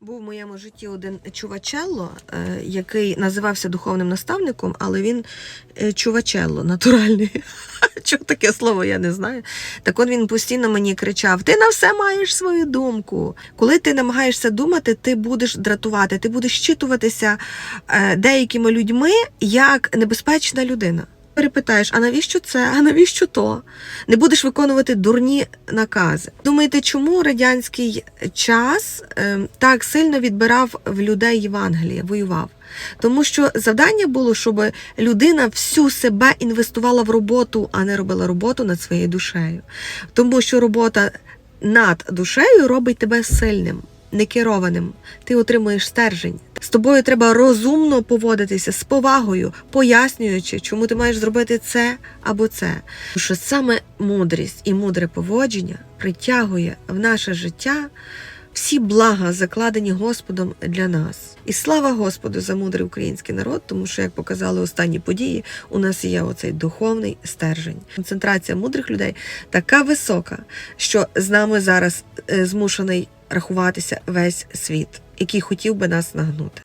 Був в моєму житті один чувачелло, е, який називався духовним наставником, але він е, чувачелло натуральний. Чого таке слово, я не знаю. Так от він постійно мені кричав: Ти на все маєш свою думку. Коли ти намагаєшся думати, ти будеш дратувати, ти будеш щитуватися е, деякими людьми як небезпечна людина. Перепитаєш, а навіщо це? А навіщо то? Не будеш виконувати дурні накази. Думаєте, чому радянський час е, так сильно відбирав в людей Євангелія, воював? Тому що завдання було, щоб людина всю себе інвестувала в роботу, а не робила роботу над своєю душею. Тому що робота над душею робить тебе сильним, некерованим. Ти отримуєш стержень. З тобою треба розумно поводитися з повагою, пояснюючи, чому ти маєш зробити це або це. Тому що саме мудрість і мудре поводження притягує в наше життя всі блага, закладені Господом для нас. І слава Господу за мудрий український народ, тому що, як показали останні події, у нас є оцей духовний стержень. Концентрація мудрих людей така висока, що з нами зараз е, змушений рахуватися весь світ, який хотів би нас нагнути.